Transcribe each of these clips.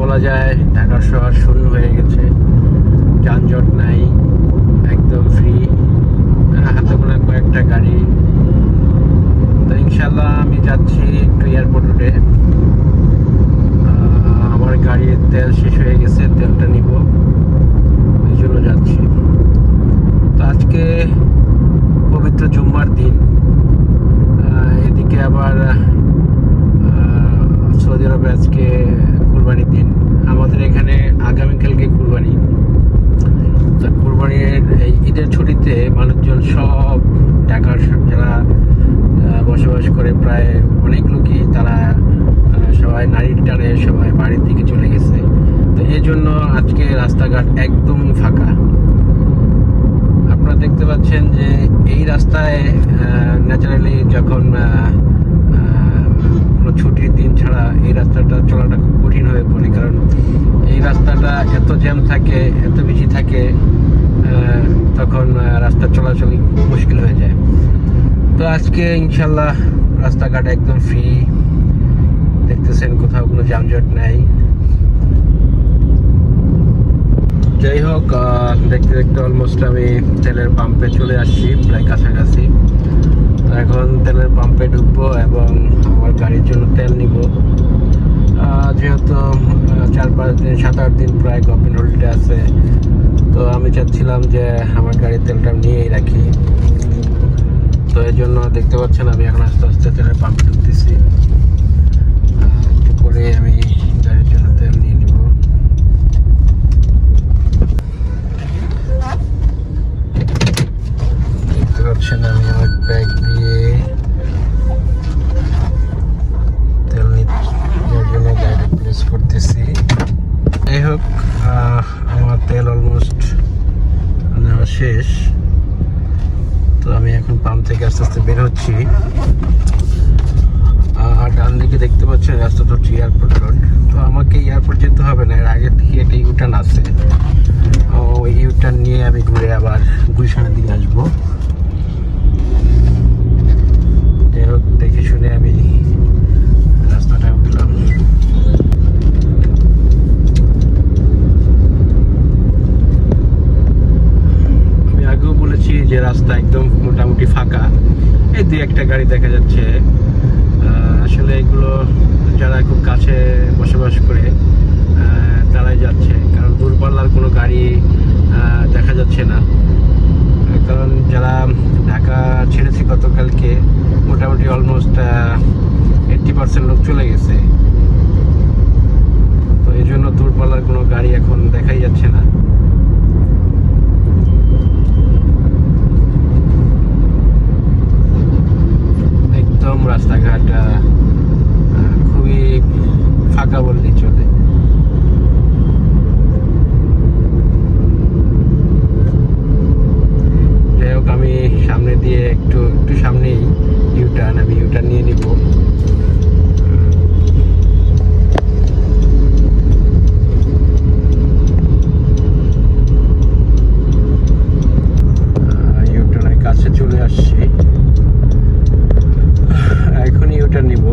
বলা যায় ঢাকার শহর শূন্য হয়ে গেছে। যানজট নাই, একদম ফ্রি হাতে গোনা কয়েকটা গাড়ি। তো ইনশাল্লাহ আমি যাচ্ছি একটু এয়ারপোর্ট রোডে আমার গাড়ির তেল শেষ হয়ে গেছে, তেলটা নিব ওই জন্য যাচ্ছি তো আজকে পবিত্র জুম্মার দিন আহ, এদিকে আবার আহ, সৌদি আরবে আজকে কুরবানির দিন আমাদের এখানে আগামীকালকে কুরবানি তো কুরবানির এই ঈদের ছুটিতে মানুষজন সব ঢাকার যারা বসবাস করে প্রায় অনেক লোকই তারা সবাই নারীর টানে সবাই বাড়ির দিকে চলে গেছে। তো এই জন্য আজকে রাস্তাঘাট একদমই ফাঁকা। আপনারা দেখতে পাচ্ছেন যে এই রাস্তায় ন্যাচারালি যখন কোনো ছুটির দিন ছাড়া এই রাস্তাটা চলাটা খুব কঠিন হয়ে পড়ে। কারণ এই রাস্তাটা এত জ্যাম থাকে, এত বেশি থাকে তখন রাস্তা চলাচলই মুশকিল হয়ে যায়। তো আজকে ইনশাল্লাহ রাস্তাঘাট একদম ফ্রি দেখতেছেন কোথাও কোনো যানজট নাই। যাই হোক দেখতে দেখতে অলমোস্ট আমি তেলের পাম্পে চলে আসছি, প্রায় কাছাকাছি। এখন তেলের পাম্পে ঢুকবো এবং আমার গাড়ির জন্য তেল নিব। যেহেতু চার পাঁচ দিন, সাত আট দিন প্রায় গভর্নমেন্ট হলিডে আছে। তো আমি চাচ্ছিলাম যে আমার গাড়ির তেলটা নিয়েই রাখি। তো এই জন্য দেখতে পাচ্ছেন আমি এখন আস্তে আস্তে তেলের পাম্পে আমার তেল অলমোস্ট নেওয়া শেষ। তো আমি এখন পাম্প থেকে আস্তে আস্তে বের হচ্ছি। আর ডান দিকে দেখতে পাচ্ছেন রাস্তাটা হচ্ছে এয়ারপোর্ট রোড তো আমাকে এয়ারপোর্ট যেতে হবে না, এর আগে থেকে একটা ইউটার্ন আছে। ওই ইউটার্ন নিয়ে আমি ঘুরে আবার গুলশানের দিকে আসব। যাই হোক দেখে শুনে আমি মোটামুটি ফাঁকা। এই দু একটা গাড়ি দেখা যাচ্ছে। আসলে এগুলো যারা খুব কাছে বসবাস করে তারাই যাচ্ছে। কারণ দূরপাল্লার কোনো গাড়ি দেখা যাচ্ছে না। কারণ যারা ঢাকা ছেড়েছে গতকালকে, মোটামুটি অলমোস্ট এইটটি পার্সেন্ট লোক চলে গেছে। তো এই জন্য দূরপাল্লার কোনো গাড়ি এখন দেখাই যাচ্ছে না একদম রাস্তাঘাট আহ, আহ, খুবই ফাঁকা বললেই চলে যাই হোক আমি সামনে দিয়ে একটু একটু সামনেই ইউটার্ন আমি ইউটার্ন নিয়ে নিব। ইউটার্নের কাছে চলে আসছি এখন ইউটার্ন নিব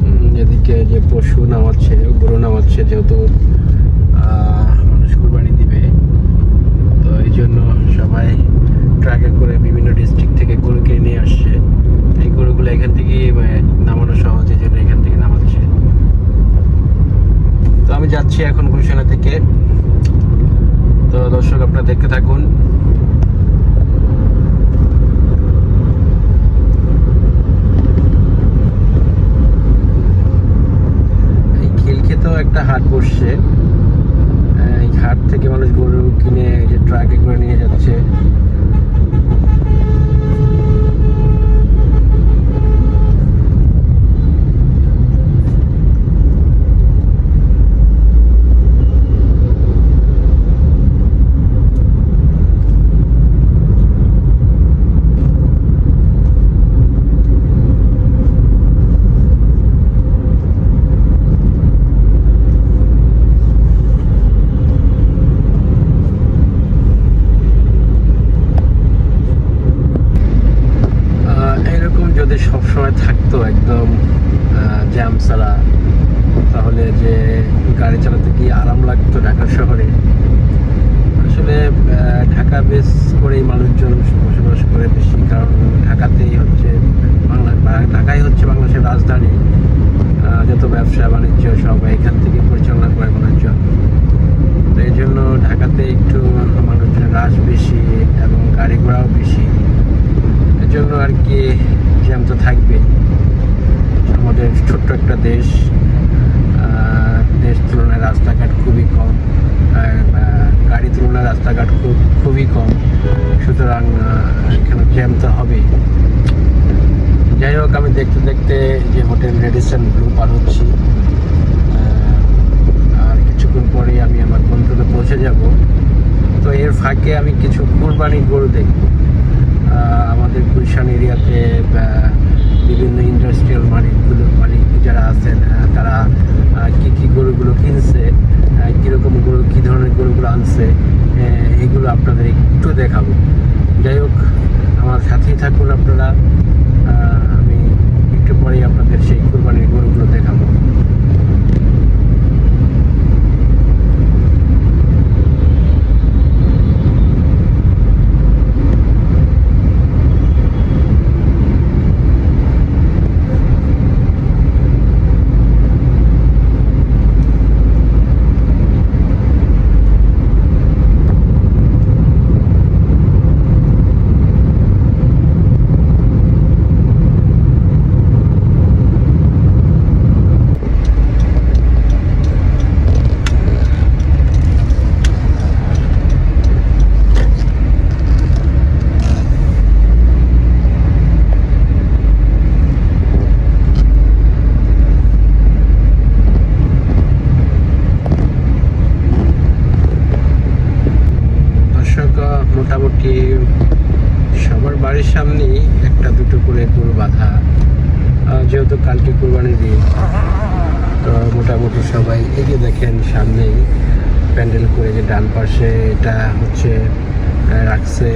উম, এদিকে যে পশু নামাচ্ছে গরু নামাচ্ছে যেহেতু মানুষ কুরবানি দিবে, তো এই জন্য সবাই ট্রাকে করে বিভিন্ন ডিস্ট্রিক্ট থেকে গরু কিনে নিয়ে আসছে। এই গরুগুলো এখান থেকে নামানো সহজ, এই জন্য এখান থেকে নামাচ্ছে তো আমি যাচ্ছি এখন গুলশানা থেকে। তো দর্শক, আপনারা দেখতে থাকুন এই খিলক্ষেতেও একটা হাট বসছে। এই হাট থেকে মানুষ গরু বেস করেই মানুষজন বসবাস করে বেশি, কারণ ঢাকাতেই হচ্ছে বাংলা ঢাকাই হচ্ছে বাংলাদেশের রাজধানী। যত ব্যবসা বাণিজ্য সব এখান থেকে পরিচালনা করে মানুষজন। তো এই জন্য ঢাকাতে একটু মানুষজন রাশ বেশি এবং গাড়ি ঘোড়াও বেশি। এর জন্য আর কি জ্যাম তো থাকবে আমাদের ছোট্ট একটা দেশ দেশ তুলনায় রাস্তাঘাট খুবই কম। গাড়ি তুলনায় রাস্তাঘাট খুব, খুবই কম। সুতরাং এখানে জ্যাম তো হবেই। যাই হোক, আমি দেখতে দেখতে যে হোটেল রেডিসন ব্লু পার হচ্ছি। আর কিছুক্ষণ পরেই আমি আমার গন্তব্যে পৌঁছে যাব। তো এর ফাঁকে আমি কিছু কুরবানি গরু দেখব আহ, আমাদের গুলশান এরিয়াতে আহ, বিভিন্ন ইন্ডাস্ট্রিয়াল মালিকগুলো মালিক যারা আছেন আহ, তারা আহ, কি কি গরুগুলো কিনছে আহ, কীরকম গরু কী ধরনের গরুগুলো আনছে আহ, এগুলো আপনাদের একটু দেখাবো। যাই হোক আমার সাথেই থাকুন আপনারা আহ, আমি একটু পরেই আপনাদের সেই কুরবানির গরুগুলো দেখাবো দর্শক আহ, মোটামুটি সবার বাড়ির সামনেই একটা দুটো করে গরু বাঁধা যেহেতু কালকে কুরবানির দিন, তো মোটামুটি সবাই এই যে দেখেন সামনেই প্যান্ডেল করে যে ডান পাশে এটা হচ্ছে রাখছে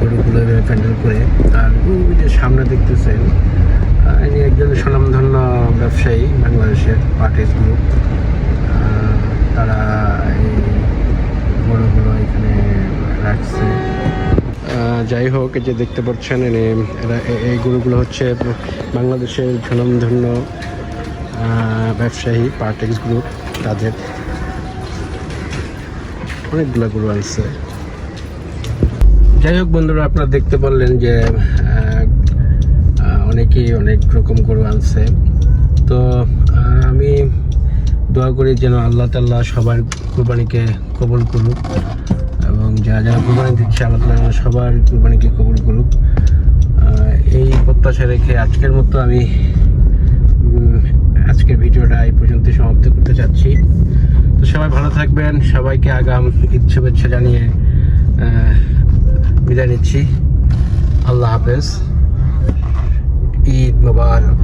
গরুগুলো প্যান্ডেল করে। আর যে সামনে দেখতেছেন ইনি একজন স্বনামধন্য ব্যবসায়ী বাংলাদেশের পার্টিস গ্রুপ তারা এই গরুগুলো এখানে রাখছে। যাই হোক যে দেখতে পাচ্ছেন এরা এই গরুগুলো হচ্ছে বাংলাদেশের আহ, ব্যবসায়ী পার্টেক্স গ্রুপ তাদের অনেকগুলো গরু আনছে। যাই হোক বন্ধুরা আপনারা দেখতে পারলেন যে অনেকেই অনেক রকম গরু আনছে। তো আমি দোয়া করি যেন আল্লাহ তাল্লাহ সবার কোরবানিকে কবুল করুক এবং যারা যারা কোরবানি দিচ্ছে আল্লাহ তাল্লাহ সবার কোরবানিকে কবুল করুক। এই প্রত্যাশা রেখে আজকের মতো আমি আজকের ভিডিওটা এই পর্যন্ত সমাপ্ত করতে চাচ্ছি। তো সবাই ভালো থাকবেন, সবাইকে আগাম ঈদ শুভেচ্ছা জানিয়ে বিদায় নিচ্ছি। আল্লাহ হাফেজ। ঈদ মোবারক।